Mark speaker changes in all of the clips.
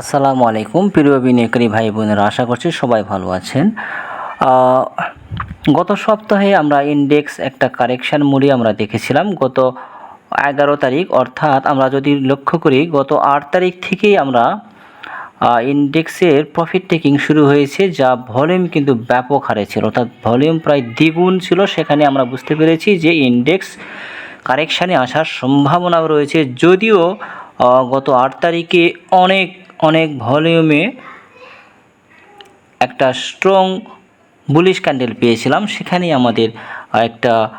Speaker 1: আসসালামু আলাইকুম, প্রিয় বিনিয়োগকারী ভাই বোনেরা, আশা করছি সবাই ভালো আছেন। গত সপ্তাহে আমরা ইন্ডেক্স একটা কারেকশান মুড়ি আমরা দেখেছিলাম। গত এগারো তারিখ, অর্থাৎ আমরা যদি লক্ষ্য করি, গত আট তারিখ থেকেই আমরা ইন্ডেক্সের প্রফিট টেকিং শুরু হয়েছে, যা ভলিউম কিন্তু ব্যাপক হারে ছিল। অর্থাৎ ভলিউম প্রায় দ্বিগুণ ছিল। সেখানে আমরা বুঝতে পেরেছি যে ইন্ডেক্স কারেকশানে আসার সম্ভাবনা রয়েছে। যদিও গত আট তারিখে অনেক অনেক ভলিউমে একটা স্ট্রং বুলিশ ক্যান্ডেল পেয়েছিলাম। সেখানেই আমাদের একটা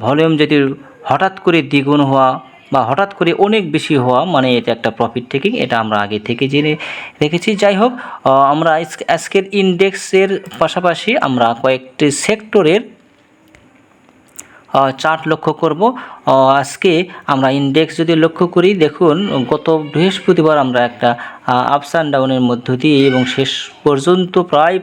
Speaker 1: ভলিউম যদি হঠাৎ করে দ্বিগুণ হওয়া বা হঠাৎ করে অনেক বেশি হওয়া মানে এটা একটা প্রফিট টেকিং এটা আমরা আগে থেকে জেনে রেখেছি। যাই হোক আমরা আজকে- আজকের ইন্ডেক্সের পাশাপাশি আমরা কয়েকটি সেক্টরের চার্ট লক্ষ্য করব। আজকে আমরা ইন্ডেক্স যদি লক্ষ্য করি, দেখুন, গত বৃহস্পতিবার আমরা একটা আপস অ্যান্ড ডাউনের মধ্য দিয়ে এবং শেষ পর্যন্ত প্রায়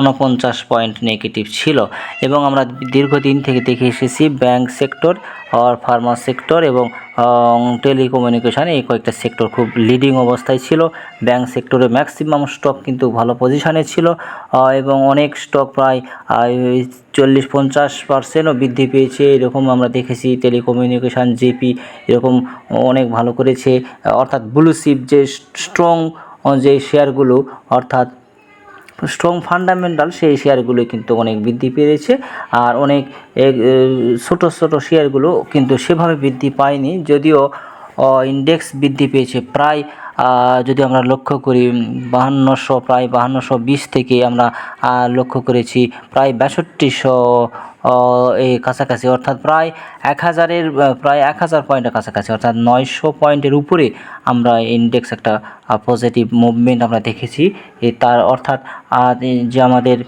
Speaker 1: উনপঞ্চাশ পয়েন্ট নেগেটিভ ছিল এবং আমরা দীর্ঘদিন থেকে দেখে এসেছি ব্যাংক সেক্টর আর ফার্মা সেক্টর এবং টেলিকমিউনিকেশান এই কয়েকটা সেক্টর খুব লিডিং অবস্থায় ছিল। ব্যাংক সেক্টরে ম্যাক্সিমাম স্টক কিন্তু ভালো পজিশনে ছিল এবং অনেক স্টক প্রায় চল্লিশ পঞ্চাশ পার্সেন্টও বৃদ্ধি পেয়েছে। এরকম আমরা দেখেছি টেলিকমিউনিকেশান জেপি এরকম অনেক ভালো করেছে। অর্থাৎ ব্লুশিপ যে স্ট্রং যে শেয়ারগুলো অর্থাৎ স্ট্রং ফান্ডামেন্টাল সেই শেয়ারগুলো কিন্তু অনেক বৃদ্ধি পেয়েছে। আর অনেক ছোটো ছোটো শেয়ারগুলো কিন্তু সেভাবে বৃদ্ধি পায়নি। যদিও ইন্ডেক্স বৃদ্ধি পেয়েছে প্রায় যদি আমরা লক্ষ্য করি বাহান্নশো, প্রায় বাহান্নশো বিশ থেকে আমরা লক্ষ্য করেছি, প্রায় বাষট্টিশো এই কাছাকাছি, অর্থাৎ প্রায় এক হাজারের প্রায় এক হাজার পয়েন্টের কাছাকাছি, অর্থাৎ নয়শো পয়েন্টের উপরে আমরা ইন্ডেক্স একটা পজিটিভ মুভমেন্ট আমরা দেখেছি। তার অর্থাৎ যে আমাদের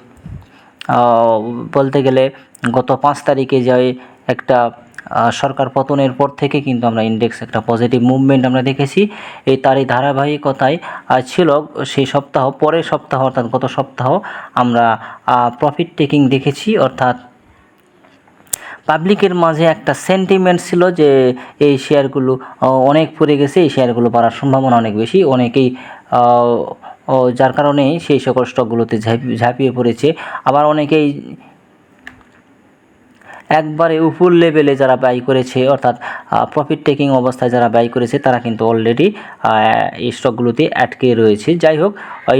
Speaker 1: বলতে গেলে গত পাঁচ তারিখে যে একটা সরকার পতনের পর থেকে কিন্তু আমরা ইন্ডেক্স একটা পজিটিভ মুভমেন্ট আমরা দেখেছি। এই তারই ধারাবাহিকতায় ছিল সেই সপ্তাহ, পরের সপ্তাহ, অর্থাৎ গত সপ্তাহ আমরা প্রফিট টেকিং দেখেছি, অর্থাৎ পাবলিকের মাঝে একটা সেন্টিমেন্ট ছিল যে এই শেয়ারগুলো অনেক পড়ে গেছে, এই শেয়ারগুলো বাড়ার সম্ভাবনা অনেক বেশি। অনেকেই যার কারণে সেই সকল স্টকগুলোতে ঝাঁপি- ঝাঁপিয়ে পড়েছে। আবার অনেকেই একবারে উপর লেভেলে যারা ব্যয় করেছে, অর্থাৎ প্রফিট টেকিং অবস্থায় যারা ব্যয় করেছে, তারা কিন্তু অলরেডি এই স্টকগুলোতে আটকে রয়েছে। যাই হোক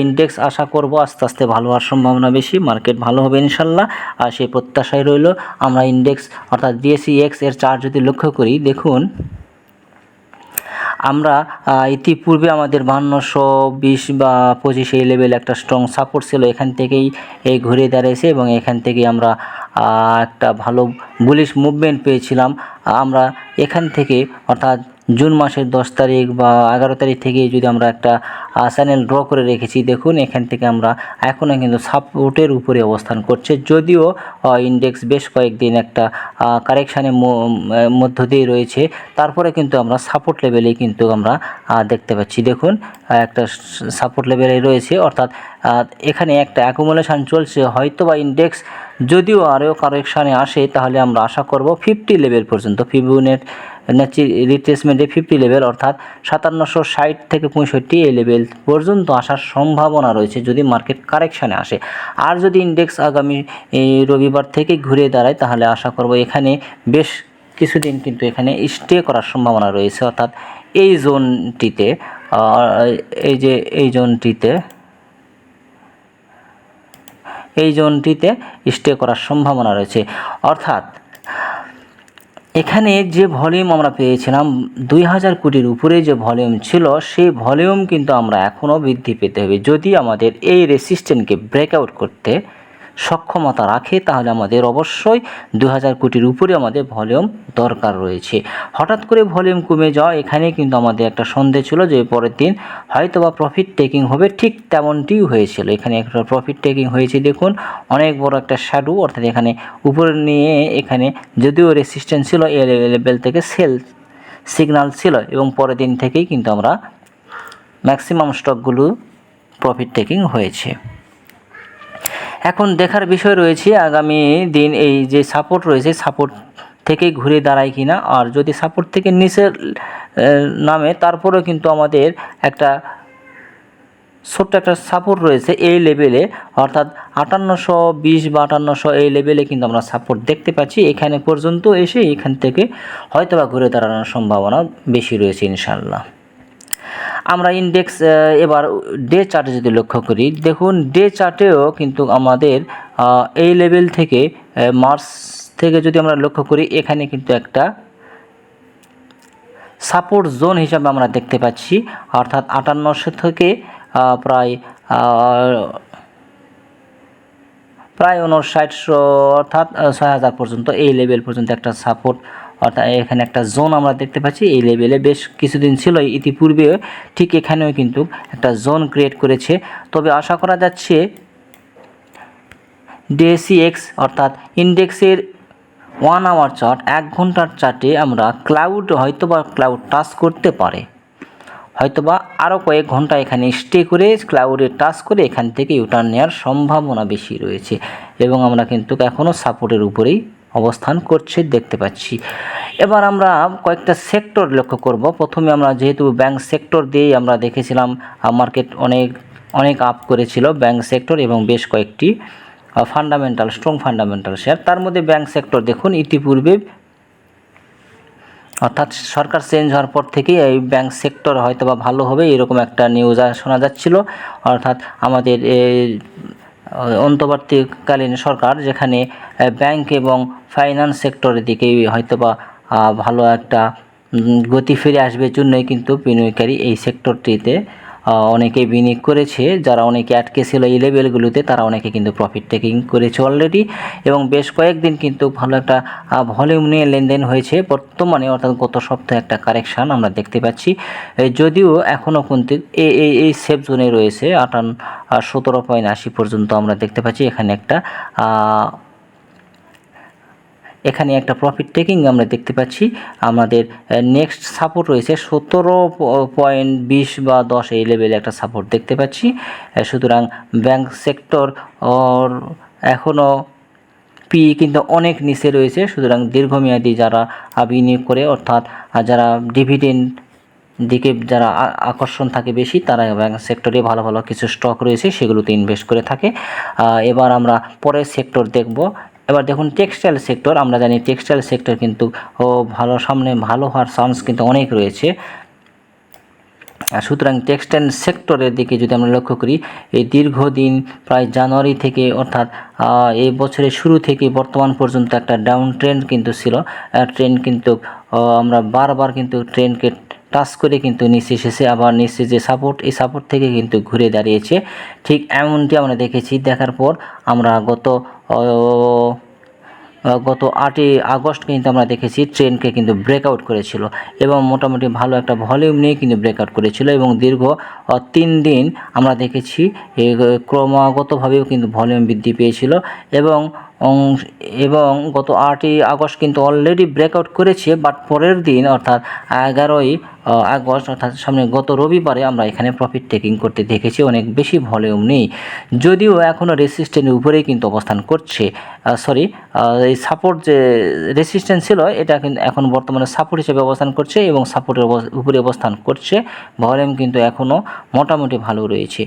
Speaker 1: ইন্ডেক্স আশা করব আস্তে আস্তে ভালো হওয়ার সম্ভাবনা বেশি মার্কেট ভালো হবে ইনশাল্লাহ। আর সেই প্রত্যাশায় রইল, আমরা ইন্ডেক্স অর্থাৎ ডিএসি এক্সের চার্ট যদি লক্ষ্য করি, দেখুন, আমরা ইতিপূর্বে আমাদের বান্নশো বিশ বা পঁচিশ এই লেভেল একটা স্ট্রং সাপোর্ট ছিল, এখান থেকেই এই ঘুরে দাঁড়িয়েছে এবং এখান থেকেই আমরা একটা ভালো বুলিশ মুভমেন্ট পেয়েছিলাম। আমরা এখান থেকে, অর্থাৎ জুন মাসের দশ তারিখ বা এগারো তারিখ থেকে যদি আমরা একটা চ্যানেল ড্র করে রেখেছি, দেখুন এখান থেকে আমরা এখনও কিন্তু সাপোর্টের উপরে অবস্থান করছে। যদিও ইন্ডেক্স বেশ কয়েকদিন একটা কারেকশানের মধ্য দিয়ে রয়েছে। তারপরে কিন্তু আমরা সাপোর্ট লেভেলে কিন্তু আমরা দেখতে পাচ্ছি। দেখুন, একটা সাপোর্ট লেভেলে রয়েছে। অর্থাৎ এখানে একটা অ্যাকুমুলেশন চলছে। হয়তো বা ইন্ডেক্স যদিও আরও কারেকশানে আসে, তাহলে আমরা আশা করব ফিফটি লেভেল পর্যন্ত ফিবুনেট ন্যাচি রিট্রেসমেন্টে ফিফটি লেভেল অর্থাৎ সাতান্নশো ষাট থেকে পঁয়ষট্টি এই লেভেল পর্যন্ত আসার সম্ভাবনা রয়েছে যদি মার্কেট কারেকশানে আসে। আর যদি ইন্ডেক্স আগামী রবিবার থেকে ঘুরে দাঁড়ায়, তাহলে আশা করব এখানে বেশ কিছুদিন কিন্তু এখানে স্টে করার সম্ভাবনা রয়েছে, অর্থাৎ এই জোনটিতে এই যে, এই জোনটিতে এই জোনটিতে স্টে করার সম্ভাবনা রয়েছে। অর্থাৎ, এখানে যে ভলিউম আমরা পেয়েছিলাম দুই হাজার কোটির উপরে যে ভলিউম ছিল, সেই ভলিউম কিন্তু আমরা এখনও বৃদ্ধি পেতে হবে। যদি আমাদের এই রেসিস্ট্যান্টকে ব্রেকআউট করতে সক্ষমতা রাখে, তাহলে আমাদের অবশ্যই দু হাজার কোটির উপরে আমাদের ভলিউম দরকার রয়েছে। হঠাৎ করে ভলিউম কমে যাওয়া এখানে কিন্তু আমাদের একটা সন্দেহ ছিল যে পরের দিন হয়তো বা প্রফিট টেকিং হবে, ঠিক তেমনটিই হয়েছিল। এখানে একটা প্রফিট টেকিং হয়েছে, দেখুন, অনেক বড় একটা শ্যাডু অর্থাৎ এখানে উপরে নিয়ে এখানে যদিও রেসিস্ট্যান্স ছিল এ লেভেল থেকে সেল সিগন্যাল ছিল এবং পরের দিন থেকেই কিন্তু আমরা ম্যাক্সিমাম স্টকগুলো প্রফিট টেকিং হয়েছে। এখন দেখার বিষয় রয়েছে, আগামী দিন এই যে সাপোর্ট রয়েছে সাপোর্ট থেকে ঘুরে দাঁড়ায় কিনা। আর যদি সাপোর্ট থেকে নিচের নামে, তারপরেও কিন্তু আমাদের একটা ছোট্ট একটা সাপোর্ট রয়েছে এই লেভেলে অর্থাৎ আটান্নশো বিশ বা আটান্নশো এই লেভেলে কিন্তু আমরা সাপোর্ট দেখতে পাচ্ছি। এখানে পর্যন্ত এসে এখান থেকে হয়তো বা ঘুরে দাঁড়ানোর সম্ভাবনা বেশি রয়েছে ইনশাল্লাহ আমরা ইন্ডেক্স এবার ডে চার্টে যদি লক্ষ্য করি, দেখুন ডে চার্টেও কিন্তু আমাদের এই লেভেল থেকে মার্চ থেকে যদি আমরা লক্ষ্য করি, এখানে কিন্তু একটা সাপোর্ট জোন হিসাবে আমরা দেখতে পাচ্ছি। অর্থাৎ আটান্নশো থেকে প্রায় প্রায় উনষাটশো অর্থাৎ ছয় হাজার পর্যন্ত এই লেভেল পর্যন্ত একটা সাপোর্ট অর্থাৎ এখানে একটা জোন আমরা দেখতে পাচ্ছি, এই লেভেলে বেশ কিছুদিন ছিল, ইতিপূর্বে ঠিক এখানেও কিন্তু একটা জোন ক্রিয়েট করেছে। তবে আশা করা যাচ্ছে ডিএসিএক্স অর্থাৎ ইন্ডেক্সের ওয়ান আওয়ার চার্ট এক ঘণ্টার চার্টে আমরা ক্লাউড হয়তো বা ক্লাউড টাচ করতে পারে। হয়তোবা আরও কয়েক ঘণ্টা এখানে স্টে করে ক্লাউডে টাচ করে এখান থেকে ইউটার্ন নেওয়ার সম্ভাবনা বেশি রয়েছে। এবং আমরা কিন্তু এখনও সাপোর্টের উপরেই অবস্থান করছে, দেখতে পাচ্ছি। এবার আমরা কয়েকটা সেক্টর লক্ষ্য করব। প্রথমে আমরা যেহেতু ব্যাংক সেক্টর দিয়েই আমরা দেখেছিলাম মার্কেট অনেক অনেক আপ করেছিল ব্যাংক সেক্টর এবং বেশ কয়েকটি ফান্ডামেন্টাল স্ট্রং ফান্ডামেন্টাল শেয়ার তার মধ্যে ব্যাংক সেক্টর দেখুন, ইতিপূর্বে, অর্থাৎ সরকার চেঞ্জ হওয়ার পর থেকেই এই ব্যাংক সেক্টর হয়তো বা ভালো হবে, এরকম একটা নিউজ শোনা যাচ্ছিল। অর্থাৎ আমাদের অন্তর্বর্তীকালীন সরকার যেখানে ব্যাংক এবং ফাইন্যান্স সেক্টরের দিকেই হয়তো বা ভালো একটা গতি ফিরে আসবে জন্যই কিন্তু বিনিয়োগকারী এই সেক্টরটিতে অনেকে বিনিয়োগ করেছে, যারা অনেকে আটকে ছিল এই লেভেলগুলোতে, তারা অনেকে কিন্তু প্রফিট টেকিং করেছে অলরেডি এবং বেশ কয়েকদিন কিন্তু ভালো একটা ভলিউম নিয়ে লেনদেন হয়েছে। বর্তমানে অর্থাৎ গত সপ্তাহে একটা কারেকশান আমরা দেখতে পাচ্ছি। যদিও এখনও কিন্তু এই এই সেফ জোনে রয়েছে, আটান সতেরো পয়েন্ট আশি পর্যন্ত আমরা দেখতে পাচ্ছি। এখানে একটা এখানে একটা প্রফিট টেকিং আমরা দেখতে পাচ্ছি। আমাদের নেক্সট সাপোর্ট রয়েছে সতেরো পয়েন্ট বিশ বা দশ এই লেভেলে একটা সাপোর্ট দেখতে পাচ্ছি। সুতরাং ব্যাংক সেক্টর এখনও পি কিন্তু অনেক নিচে রয়েছে। সুতরাং দীর্ঘমেয়াদী যারা বিনিয়োগ করে, অর্থাৎ যারা ডিভিডেন্ড দিকে যারা আকর্ষণ থাকে বেশি, তারা ব্যাংক সেক্টরে ভালো ভালো কিছু স্টক রয়েছে, সেগুলোতে ইনভেস্ট করে থাকে। এবার আমরা পরের সেক্টর দেখব। এবার দেখুন টেক্সটাইল সেক্টর আমরা জানি টেক্সটাইল সেক্টর কিন্তু, ও, ভালো, সামনে ভালো হওয়ার চান্স কিন্তু অনেক রয়েছে। সুতরাং টেক্সটাইল সেক্টরের দিকে যদি আমরা লক্ষ্য করি, এই দীর্ঘদিন প্রায় জানুয়ারি থেকে অর্থাৎ এই বছরের শুরু থেকে বর্তমান পর্যন্ত একটা ডাউন ট্রেন্ড কিন্তু ছিল। ট্রেন্ড কিন্তু আমরা বারবার কিন্তু ট্রেন্ডকে টাচ করে কিন্তু নিচে এসেছে। আবার নিচে যে সাপোর্ট এই সাপোর্ট থেকে কিন্তু ঘুরে দাঁড়িয়েছে। ঠিক এমনটি আমরা দেখেছি। দেখার পর আমরা গত গত আটই আগস্ট কিন্তু আমরা দেখেছি, ট্রেনকে কিন্তু ব্রেকআউট করেছিল এবং মোটামুটি ভালো একটা ভলিউম নিয়ে কিন্তু ব্রেকআউট করেছিল এবং দীর্ঘ তিন দিন আমরা দেখেছি ক্রমাগতভাবেও কিন্তু ভলিউম বৃদ্ধি পেয়েছিল এবং এবং গত আটই আগস্ট কিন্তু অলরেডি ব্রেকআউট করেছে বাট পরের দিন অর্থাৎ এগারোই আগস্ট অর্থাৎ সামনে গত রবিবারে আমরা এখানে প্রফিট টেকিং করতে দেখেছি, অনেক বেশি ভলিউম নেই। যদিও এখনও রেসিস্ট্যান্টের উপরেই কিন্তু অবস্থান করছে। সরি এই সাপোর্ট যে রেসিস্ট্যান্স ছিল, এটা কিন্তু এখন বর্তমানে সাপোর্ট হিসেবে অবস্থান করছে এবং সাপোর্টের উপরে অবস্থান করছে। ভলিউম কিন্তু এখনও মোটামুটি ভালো রয়েছে।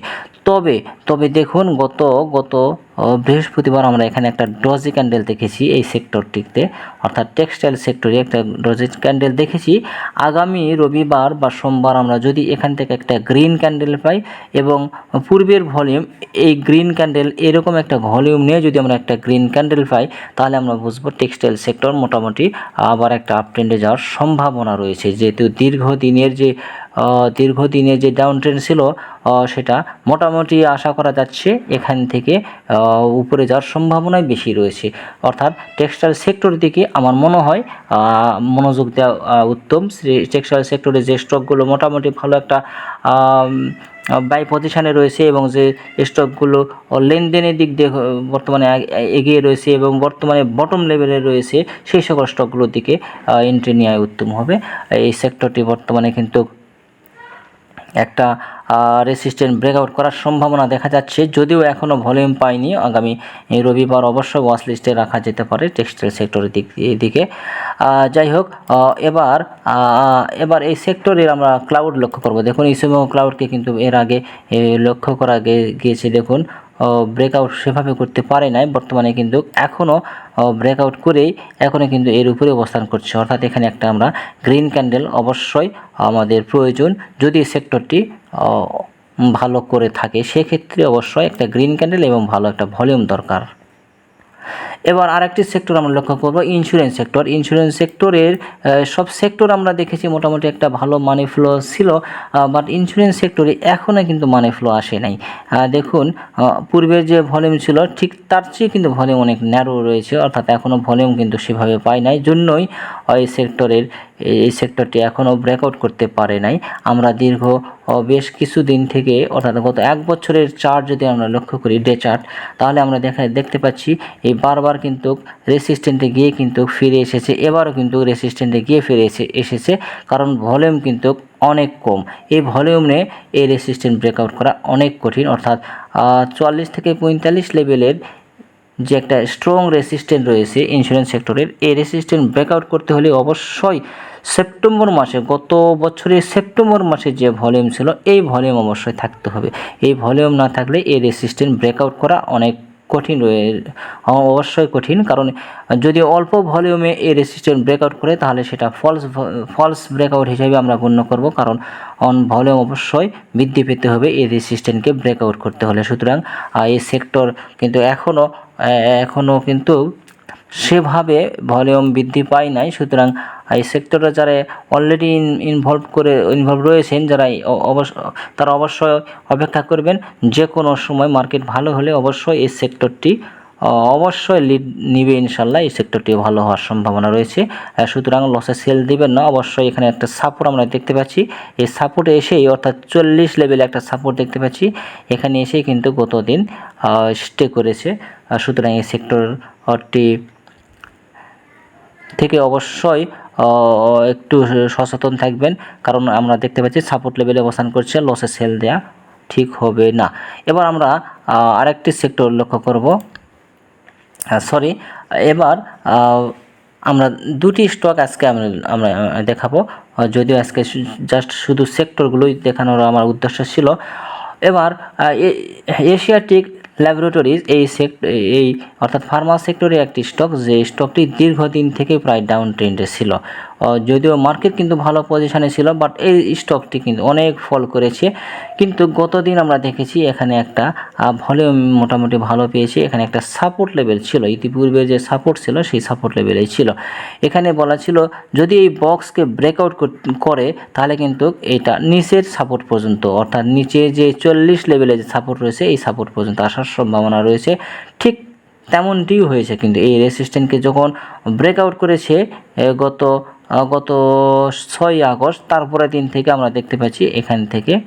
Speaker 1: তবে তবে দেখুন, গত গত বৃহস্পতিবার আমরা এখানে একটা ডজি ক্যান্ডেল দেখেছি এই সেক্টরটিতে অর্থাৎ টেক্সটাইল সেক্টরে একটা ডজি ক্যান্ডেল দেখেছি। আগামী রবিবার বা সোমবার আমরা যদি এখান থেকে একটা গ্রিন ক্যান্ডেল পাই এবং পূর্বের ভলিউম এই গ্রিন ক্যান্ডেল এরকম একটা ভলিউম নিয়ে যদি আমরা একটা গ্রিন ক্যান্ডেল পাই, তাহলে আমরা বুঝব টেক্সটাইল সেক্টর মোটামুটি আবার একটা আপ ট্রেন্ডে যাওয়ার সম্ভাবনা রয়েছে। যেহেতু দীর্ঘদিনের যে দীর্ঘদিনের যে ডাউন ট্রেন্ড ছিল সেটা মোটামুটি আশা করা যাচ্ছে এখান থেকে উপরে যাওয়ার সম্ভাবনাই বেশি রয়েছে। অর্থাৎ টেক্সটাইল সেক্টর দিকে আমার মনে হয় মনোযোগ দেওয়া উত্তম। টেক্সটাইল সেক্টরে যে স্টকগুলো মোটামুটি ভালো একটা বাই পজিশনে রয়েছে এবং যে স্টকগুলো লেনদেনের দিক দিয়ে বর্তমানে এগিয়ে রয়েছে এবং বর্তমানে বটম লেভেলে রয়েছে, সেই সকল স্টকগুলোর দিকে এন্ট্রি নেওয়া উত্তম হবে। এই সেক্টরটি বর্তমানে কিন্তু একটা রেসিস্ট্যান্ট ব্রেকআউট করার সম্ভাবনা দেখা যাচ্ছে, যদিও এখনও ভলিউম পাইনি আগামী রবিবার অবশ্যই ওয়াচ লিস্টে রাখা যেতে পারে টেক্সটাইল সেক্টরের দিক দিকে যাই হোক এবার এবার এই সেক্টরের আমরা ক্লাউড লক্ষ্য করব। দেখুন এই সময় ক্লাউডকে কিন্তু এর আগে লক্ষ্য করা গিয়েছে। দেখুন ব্রেকআউট সেভাবে করতে পারে নাই। বর্তমানে কিন্তু এখনও ব্রেকআউট করেই এখনও কিন্তু এর উপরে অবস্থান করছে। অর্থাৎ এখানে একটা আমরা গ্রিন ক্যান্ডেল অবশ্যই আমাদের প্রয়োজন। যদি সেক্টরটি ভালো করে থাকে সেক্ষেত্রে অবশ্যই একটা গ্রিন ক্যান্ডেল এবং ভালো একটা ভলিউম দরকার। এবার আরেকটি সেক্টর আমরা লক্ষ্য করব ইন্স্যুরেন্স সেক্টর ইন্স্যুরেন্স সেক্টরের সব সেক্টর আমরা দেখেছি মোটামুটি একটা ভালো মানি ফ্লো ছিল বাট ইন্স্যুরেন্স সেক্টরে এখনও কিন্তু মানি ফ্লো আসে নাই। দেখুন পূর্বের যে ভলিউম ছিল, ঠিক তার চেয়ে কিন্তু ভলিউম অনেক ন্যারো রয়েছে, অর্থাৎ এখনও ভলিউম কিন্তু সেভাবে পাই নাই। জন্যই এই সেক্টরের এই সেক্টরটি এখনও ব্রেকআউট করতে পারে নাই। আমরা দীর্ঘ বেশ কিছুদিন থেকে, অর্থাৎ গত এক বছরের চার্ট যদি আমরা লক্ষ্য করি ডে চার্ট তাহলে আমরা দেখা, দেখতে পাচ্ছি এই বারবার কিন্তু রেসিস্ট্যান্টে গিয়ে কিন্তু ফিরে এসেছে। এবারও কিন্তু রেসিস্ট্যান্টে গিয়ে ফিরে এসে এসেছে। কারণ ভলিউম কিন্তু অনেক কম। এই ভলিউমে এই রেসিস্ট্যান্ট ব্রেকআউট করা অনেক কঠিন। অর্থাৎ চুয়াল্লিশ থেকে পঁয়তাল্লিশ লেভেলের যে একটা স্ট্রং রেসিস্ট্যান্ট রয়েছে ইন্স্যুরেন্স সেক্টরের এই রেসিস্ট্যান্ট ব্রেকআউট করতে হলে অবশ্যই সেপ্টেম্বর মাসে, গত বছরের সেপ্টেম্বর মাসে যে ভলিউম ছিল, এই ভলিউম অবশ্যই থাকতে হবে। এই ভলিউম না থাকলে এই রেসিস্ট্যান্ট ব্রেকআউট করা অনেক কঠিন অবশ্যই কঠিন। কারণ যদি অল্প ভলিউমে এই রেসিস্ট্যান্ট ব্রেকআউট করে, তাহলে সেটা ফলস ফলস ব্রেকআউট হিসেবে আমরা গণ্য করব। কারণ অন ভলিউম অবশ্যই বৃদ্ধি পেতে হবে, এই রেসিস্ট্যান্টকে ব্রেকআউট করতে হলে। সুতরাং এই সেক্টর কিন্তু এখনও এখনও কিন্তু সেভাবে ভলিউম বৃদ্ধি পায় নাই, সুতরাং এই সেক্টরে যারা অলরেডি ইনভলভ করে ইনভলভ রয়েছেন, যারা অবশ্য, তারা অবশ্যই অপেক্ষা করবেন যে কোনো সময় মার্কেট ভালো হলে অবশ্যই এই সেক্টরটি অবশ্যই লিড নিবে ইনশাল্লাহ, এই সেক্টরটি ভালো হওয়ার সম্ভাবনা রয়েছে। সুতরাং লসে সেল দিবেন না, অবশ্যই এখানে একটা সাপোর্ট আমরা দেখতে পাচ্ছি। এই সাপোর্টে এসেই, অর্থাৎ চল্লিশ লেভেলে একটা সাপোর্ট দেখতে পাচ্ছি। এখানে এসেই কিন্তু গত দিন স্টে করেছে। সুতরাং এই সেক্টরটি থেকে অবশ্যই একটু সচেতন থাকবেন। কারণ আমরা দেখতে পাচ্ছি সাপোর্ট লেভেলে অবস্থান করছে লসে সেল দেয়া ঠিক হবে না। এবার আমরা আরেকটি সেক্টর লক্ষ্য করব। সরি এবার আমরা দুটি স্টক আজকে আমরা দেখাবো। যদিও আজকে জাস্ট শুধু সেক্টরগুলোই দেখানোর আমার উদ্দেশ্য ছিল। এবার এশিয়াটিক ল্যাবরেটরিজ এই সেক্ট এই অর্থাৎ ফার্মা সেক্টরে একটি স্টক, যে স্টকটি দীর্ঘদিন থেকে প্রায় ডাউন ট্রেন্ডে ছিল। যদিও মার্কেট কিন্তু ভালো পজিশনে ছিল বাট এই স্টকটি কিন্তু অনেক ফল করেছে। কিন্তু গতদিন আমরা দেখেছি এখানে একটা ভলিউম মোটামুটি ভালো পেয়েছি। এখানে একটা সাপোর্ট লেভেল ছিল, ইতিপূর্বে যে সাপোর্ট ছিল, সেই সাপোর্ট লেভেলেই ছিল। এখানে বলা ছিল, যদি এই বক্সকে ব্রেকআউট করে তাহলে কিন্তু এটা নিচের সাপোর্ট পর্যন্ত, অর্থাৎ নিচে যে চল্লিশ লেভেলে যে সাপোর্ট রয়েছে, এই সাপোর্ট পর্যন্ত আসার সম্ভাবনা রয়েছে। ঠিক তেমনটিই হয়েছে, কিন্তু এই রেসিস্ট্যান্টকে যখন ব্রেকআউট করেছে গত গত ছয় আগস্ট তারপরে দিন থেকে আমরা দেখতে পাচ্ছি এখান থেকে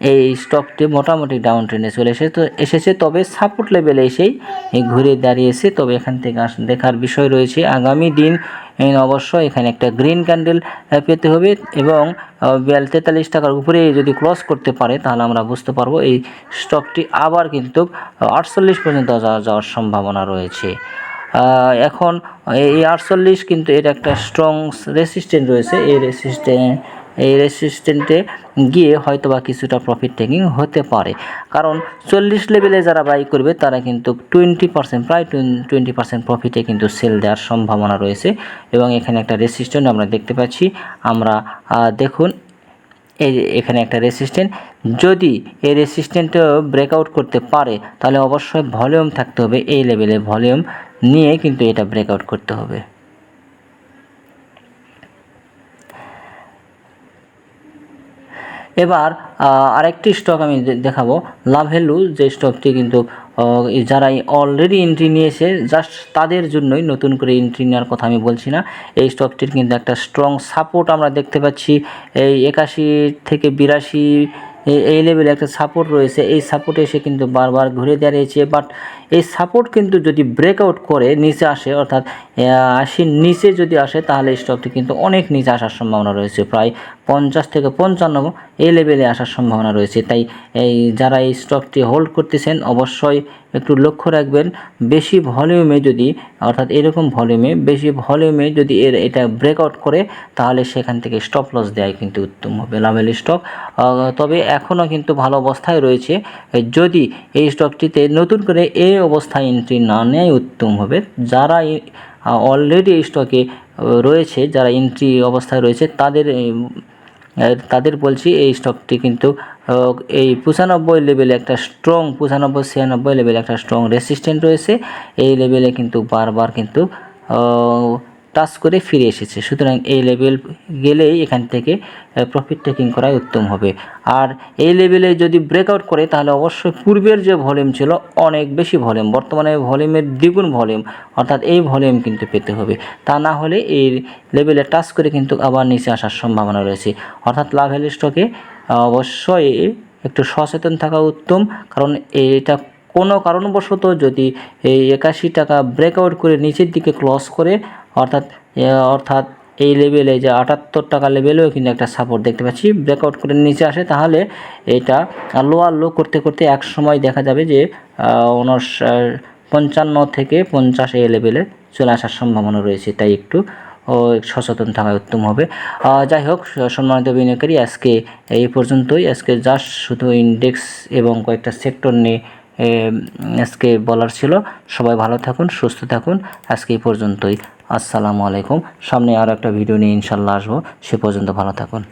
Speaker 1: এই স্টকটি মোটামুটি ডাউন ট্রেনে চলে এসে তো এসেছে, তবে সাপোর্ট লেভেলে এসেই ঘুরে দাঁড়িয়েছে, তবে এখান থেকে আস- দেখার বিষয় রয়েছে, আগামী দিন এই অবশ্যই এখানে একটা গ্রিন ক্যান্ডেল পেতে হবে এবং তেতাল্লিশ টাকার উপরে যদি ক্রস করতে পারে, তাহলে আমরা বুঝতে পারব এই স্টকটি আবার কিন্তু আটচল্লিশ পর্যন্ত যাওয়া- যাওয়ার সম্ভাবনা রয়েছে। এখন এই আটচল্লিশ কিন্তু এর একটা স্ট্রং রেসিস্ট্যান্ট রয়েছে। এই রেসিস্ট্যান্ট এই রেসিস্ট্যান্টে গিয়ে হয়তো বা কিছুটা প্রফিট টেকিং হতে পারে। কারণ চল্লিশ লেভেলে যারা বাই করবে, তারা কিন্তু টোয়েন্টি পার্সেন্ট প্রায় টোয়েন্টি পার্সেন্ট প্রফিটে কিন্তু সেল দেওয়ার সম্ভাবনা রয়েছে। এবং এখানে একটা রেসিস্ট্যান্ট আমরা দেখতে পাচ্ছি। আমরা দেখুন, এই এখানে একটা রেসিস্ট্যান্ট যদি এই রেসিস্ট্যান্টটা ব্রেকআউট করতে পারে, তাহলে অবশ্যই ভলিউম থাকতে হবে। এই লেভেলে ভলিউম নিয়ে কিন্তু এটা ব্রেকআউট করতে হবে। এবার আরেকটি স্টক আমি দেখাবো। লাভ ভ্যালু যে স্টকটি কিন্তু যারা অলরেডি এন্ট্রি নিয়েছে জাস্ট তাদের জন্যই নতুন করে এন্ট্রি নেওয়ার কথা আমি বলছি না। এই স্টকটির কিন্তু একটা স্ট্রং সাপোর্ট আমরা দেখতে পাচ্ছি। এই একাশি থেকে বিরাশি এই- লেভেলে একটা সাপোর্ট রয়েছে। এই সাপোর্টে এসে কিন্তু বারবার ঘুরে দাঁড়িয়েছে বাট এই সাপোর্ট কিন্তু যদি ব্রেকআউট করে, নিচে আসে, অর্থাৎ আশির নিচে যদি আসে, তাহলে স্টকটি কিন্তু অনেক নিচে আসার সম্ভাবনা রয়েছে। প্রায় পঞ্চাশ থেকে পঞ্চান্ন এই লেভেলে আসার সম্ভাবনা রয়েছে। তাই এই, যারা এই স্টকটি হোল্ড করতেছেন, অবশ্যই একটু লক্ষ্য রাখবেন, বেশি ভলিউমে যদি, অর্থাৎ এরকম ভলিউমে বেশি ভলিউমে যদি এর, এটা ব্রেকআউট করে, তাহলে সেখান থেকে স্টপ লস দেয় কিন্তু উত্তম হবে লাভেল স্টক তবে এখনও কিন্তু ভালো অবস্থায় রয়েছে। যদি এই স্টকটিতে নতুন করে এই অবস্থায় এন্ট্রি না নেয়, উত্তম হবে। যারা অলরেডি এই স্টকে রয়েছে, যারা এন্ট্রি অবস্থায় রয়েছে, তাদের তাদের বলছি এই স্টকটি কিন্তু এই পঁচানব্বই লেভেলে একটা স্ট্রং পঁচানব্বই, ছিয়ানব্বই লেভেলে একটা স্ট্রং রেসিস্ট্যান্ট রয়েছে। এই লেভেলে কিন্তু বারবার কিন্তু টাচ করে ফিরে এসেছে। সুতরাং এই লেভেল গেলেই এখান থেকে প্রফিট টেকিং করাই উত্তম হবে। আর এই লেভেলে যদি ব্রেকআউট করে, তাহলে অবশ্যই পূর্বের যে ভলিউম ছিল, অনেক বেশি ভলিউম বর্তমানে ভলিউমের দ্বিগুণ ভলিউম অর্থাৎ এই ভলিউম কিন্তু পেতে হবে। তা না হলে এই লেভেলে টাচ করে কিন্তু আবার নিচে আসার সম্ভাবনা রয়েছে। অর্থাৎ লাভেল স্টকে অবশ্যই একটু সচেতন থাকা উত্তম, কারণ এটা কোনো কারণবশত যদি এই একাশি টাকা ব্রেকআউট করে নিচের দিকে ক্লস করে, অর্থাৎ অর্থাৎ এই লেভেলে যে আটাত্তর টাকা লেভেলেও কিন্তু একটা সাপোর্ট দেখতে পাচ্ছি। ব্রেকআউট করে নিচে আসে, তাহলে এটা লোয়ার লো করতে করতে এক সময় দেখা যাবে যে উনষ পঞ্চান্ন থেকে পঞ্চাশ এই লেভেলে চলে আসার সম্ভাবনা রয়েছে। তাই একটু সচেতন থাকা উত্তম হবে। যাই হোক সম্মানিত বিনিয়োগকারী, আজকে এই পর্যন্তই। আজকে জাস্ট শুধু ইন্ডেক্স এবং কয়েকটা সেক্টর নিয়ে আজকে বলার ছিল। সবাই ভালো থাকুন, সুস্থ থাকুন। আজকে পর্যন্তই। আসসালামু আলাইকুম। সামনে আরও একটা ভিডিও নিয়ে ইনশাল্লাহ আসব। সে পর্যন্ত ভালো থাকুন।